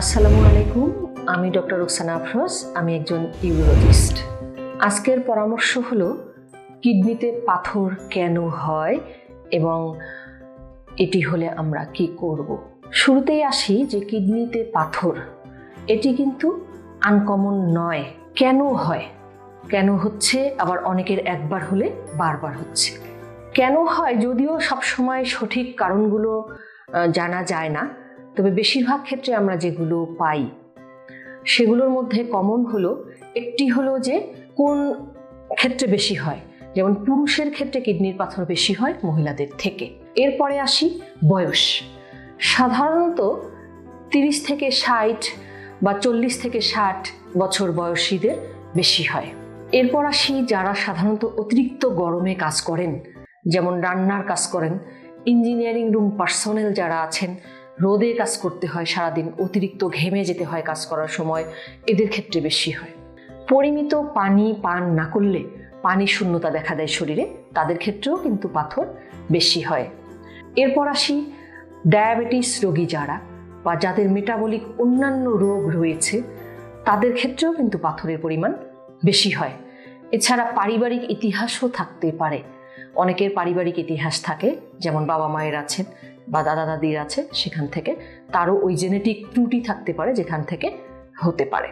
আসসালামু আলাইকুম, আমি ডক্টর রুকসানা আফরোজ, আমি একজন ইউরোলজিস্ট। আজকের পরামর্শ হলো, কিডনিতে পাথর কেন হয় এবং এটি হলে আমরা কি করব? শুরুতেই আসি যে কিডনিতে পাথর, এটি কিন্তু আনকমন নয়। কেন হয়? কেন হচ্ছে? আবার অনেকের একবার হলে বারবার হচ্ছে। কেন হয়? যদিও সবসময় সঠিক কারণগুলো জানা যায় না। তবে বেশিরভাগ ক্ষেত্রে আমরা যেগুলো পাই, সেগুলোর মধ্যে কমন হলো, একটি হলো যে কোন ক্ষেত্রে বেশি হয়, যেমন পুরুষের ক্ষেত্রে কিডনির পাথর বেশি হয় মহিলাদের থেকে। এরপরে আসি বয়স। সাধারণত তিরিশ থেকে ষাট বা চল্লিশ থেকে ষাট বছর বয়সীদের বেশি হয়। এরপর আসি যারা সাধারণত অতিরিক্ত গরমে কাজ করেন, যেমন রান্নার কাজ করেন, ইঞ্জিনিয়ারিং রুম পার্সোনেল যারা আছেন রোদে কাজ করতে হয়, সারাদিন অতিরিক্ত ঘেমে যেতে হয় কাজ করার সময়। এদের ক্ষেত্রে বেশি হয়। পরিমিত পানি পান না করলে পানি শূন্যতা দেখা দেয় শরীরে। তাদের ক্ষেত্রেও কিন্তু পাথর বেশি হয়। এরপর আসি ডায়াবেটিস রোগী যারা বা যাদের মেটাবলিক অন্যান্য রোগ রয়েছে, তাদের ক্ষেত্রেও কিন্তু পাথরের পরিমাণ বেশি হয়। এছাড়া পারিবারিক ইতিহাসও থাকতে পারে। অনেকের পারিবারিক ইতিহাস থাকে, যেমন বাবা মায়ের আছেন বা দাদা দাদির আছে সেখান থেকে, তারও ওই জেনেটিক ত্রুটি থাকতে পারে যেখান থেকে হতে পারে।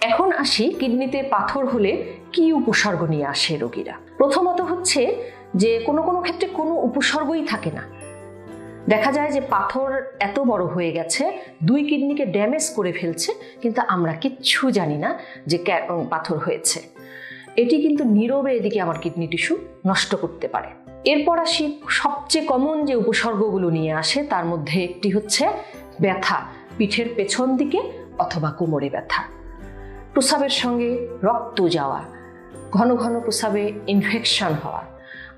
এখন আসি কিডনিতে পাথর হলে কি উপসর্গ নিয়ে আসে রোগীরা? প্রথমত হচ্ছে যে কোনো কোনো ক্ষেত্রে কোনো উপসর্গই থাকে না। দেখা যায় যে পাথর এত বড় হয়ে গেছে, দুই কিডনিকে ড্যামেজ করে ফেলছে, কিন্তু আমরা কিচ্ছু জানি না যে পাথর হয়েছে। এটি কিন্তু নীরবে এদিকে আমার কিডনি টিস্যু নষ্ট করতে পারে। এরপর আসি সবচেয়ে কমন যে উপসর্গগুলো নিয়ে আসে, তার মধ্যে একটি হচ্ছে ব্যথা, পিঠের পেছন দিকে অথবা কোমরে ব্যথা। প্রসাবের সঙ্গে রক্ত যাওয়া, ঘন ঘন প্রসাবে ইনফেকশন হওয়া।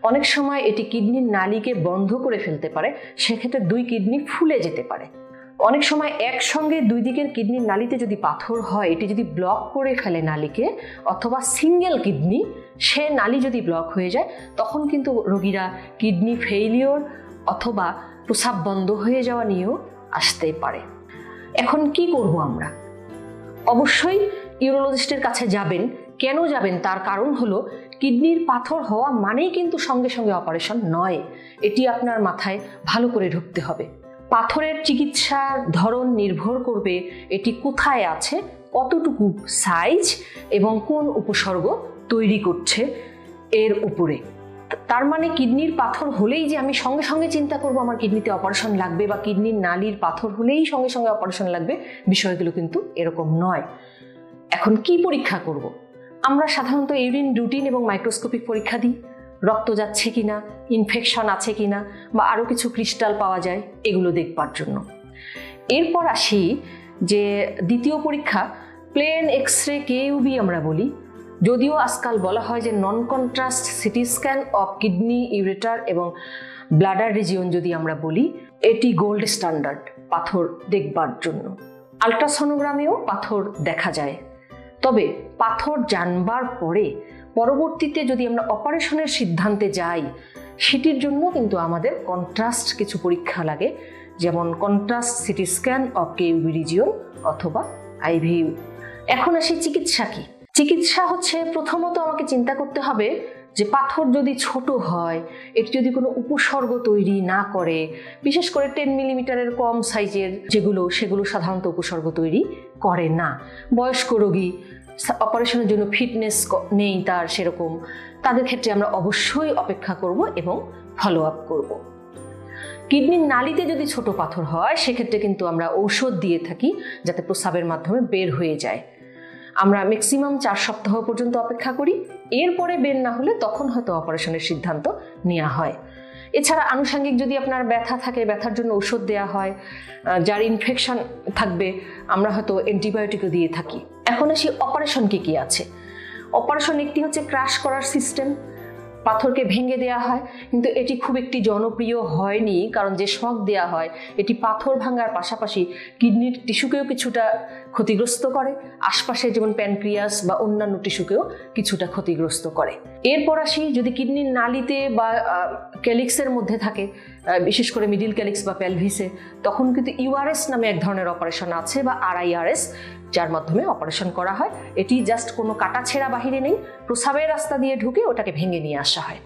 অনেক সময় এটি কিডনির নালিকে বন্ধ করে ফেলতে পারে, সেক্ষেত্রে দুই কিডনি ফুলে যেতে পারে। অনেক সময় একসঙ্গে দুই দিকের কিডনির নালিতে যদি পাথর হয়, এটি যদি ব্লক করে ফেলে নালিকে অথবা সিঙ্গেল কিডনি সে নালি যদি ব্লক হয়ে যায়, তখন কিন্তু রোগীরা কিডনি ফেইলিওর অথবা প্রসাব বন্ধ হয়ে যাওয়া নিয়েও আসতে পারে। এখন কি করব আমরা? অবশ্যই ইউরোলজিস্টের কাছে যাবেন। কেন যাবেন? তার কারণ হলো, কিডনির পাথর হওয়া মানেই কিন্তু সঙ্গে সঙ্গে অপারেশন নয়। এটি আপনার মাথায় ভালো করে ঢুকতে হবে। পাথরের চিকিৎসার ধরন নির্ভর করবে এটি কোথায় আছে, কতটুকু সাইজ এবং কোন উপসর্গ তৈরি করছে এর উপরে। তার মানে কিডনির পাথর হলেই যে আমি সঙ্গে সঙ্গে চিন্তা করব আমার কিডনিতে অপারেশন লাগবে বা কিডনির নালির পাথর হলেই সঙ্গে সঙ্গে অপারেশন লাগবে, বিষয়গুলো কিন্তু এরকম নয়। এখন কি পরীক্ষা করব। আমরা সাধারণত ইউরিন রুটিন এবং মাইক্রোস্কোপিক পরীক্ষা দিই। রক্ত যাচ্ছে কিনা ইনফেকশন আছে কিনা বা আরও কিছু ক্রিস্টাল পাওয়া যায়, এগুলো দেখবার জন্য। এরপর আসি যে দ্বিতীয় পরীক্ষা প্লেন এক্স রে কেইউবি আমরা বলি। যদিও আজকাল বলা হয় যে non contrast CT scan of kidney ureter এবং ব্লাডার রিজিয়ন যদি আমরা বলি, এটি গোল্ড স্ট্যান্ডার্ড পাথর দেখবার জন্য। আলট্রাসোনোগ্রামেও পাথর দেখা যায়। তবে পাথর জানবার পরে পরবর্তীতে যদি আমরা অপারেশনের সিদ্ধান্তে যাই, সেটির জন্য কিন্তু আমাদের কন্ট্রাস্ট কিছু পরীক্ষা লাগে। যেমন contrast CT scan of KUB region অথবা আইভিইউ এখন আসি চিকিৎসা কি? চিকিৎসা হচ্ছে প্রথমত আমাকে চিন্তা করতে হবে যে পাথর যদি ছোট হয়, এটি যদি কোনো উপসর্গ তৈরি না করে, বিশেষ করে টেন মিলিমিটারের কম সাইজের যেগুলো, সেগুলো সাধারণত উপসর্গ তৈরি করে না। বয়স্ক রোগী অপারেশনের জন্য ফিটনেস নেই তার সেরকম। তাদের ক্ষেত্রে আমরা অবশ্যই অপেক্ষা করব এবং ফলো আপ করব। কিডনির নালিতে যদি ছোট পাথর হয়, সেক্ষেত্রে কিন্তু আমরা ঔষধ দিয়ে থাকি যাতে প্রস্রাবের মাধ্যমে বের হয়ে যায়। আমরা ম্যাক্সিমাম চার সপ্তাহ পর্যন্ত অপেক্ষা করি। এরপরে বের না হলে তখন হয়তো অপারেশনের সিদ্ধান্ত নেওয়া হয়। এছাড়া আনুষঙ্গিক যদি আপনার ব্যথা থাকে, ব্যথার জন্য ওষুধ দেওয়া হয় যার ইনফেকশন থাকবে, আমরা হয়তো অ্যান্টিবায়োটিকও দিয়ে থাকি। এখন আসি অপারেশন কি কি আছে? অপারেশন একটি হচ্ছে ক্রাশ করার সিস্টেম পাথরকে ভেঙে দেয়া হয়, কিন্তু এটি খুব একটি জনপ্রিয় হয়নি, কারণ যে শখ দেয়া হয়, এটি পাথর ভাঙার পাশাপাশি কিডনির টিস্যুকেও কিছুটা ক্ষতিগ্রস্ত করে আশপাশে যেমন প্যানক্রিয়াস বা অন্যান্য টিস্যুকেও কিছুটা ক্ষতিগ্রস্ত করে। এরপর আসি যদি কিডনির নালিতে বা ক্যালিক্সের মধ্যে থাকে বিশেষ করে মিডিল ক্যালিক্স বা পেলভিসে, তখন কিন্তু ইউআরএস নামে এক ধরনের অপারেশন আছে বা আরআইআরএস যার মাধ্যমে অপারেশন করা হয়। এটি জাস্ট কোনো কাটা ছেঁড়া বাহিরে নেই, প্রসাবের রাস্তা দিয়ে ঢুকে ওটাকে ভেঙে নিয়ে আসা হয়।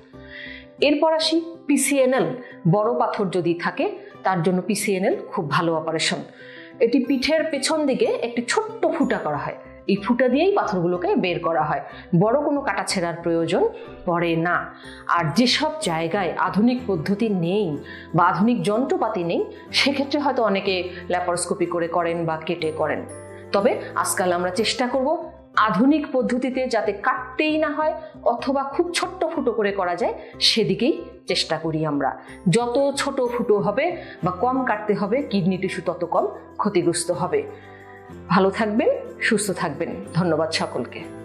এরপর আসি পিসিএনএল বড় পাথর যদি থাকে, তার জন্য পিসিএনএল খুব ভালো অপারেশন। এটি পিঠের পেছন দিকে একটি ছোট্ট ফুটা করা হয়। এই ফুটা দিয়েই পাথরগুলোকে বের করা হয়। বড় কোনো কাটা ছেঁড়ার প্রয়োজন পড়ে না। আর যেসব জায়গায় আধুনিক পদ্ধতি নেই বা আধুনিক যন্ত্রপাতি নেই, সেক্ষেত্রে হয়তো অনেকে ল্যাপারোস্কোপি করে করেন বা কেটে করেন। তবে আজকাল আমরা চেষ্টা করব আধুনিক পদ্ধতিতে যাতে কাটতেই না হয় অথবা খুব ছোট্ট ফুটো করে করা যায়, সেদিকেই চেষ্টা করি আমরা। যত ছোট ফুটো হবে বা কম কাটতে হবে, কিডনি টিস্যু তত কম ক্ষতিগ্রস্ত হবে। ভালো থাকবেন, সুস্থ থাকবেন। ধন্যবাদ সকলকে।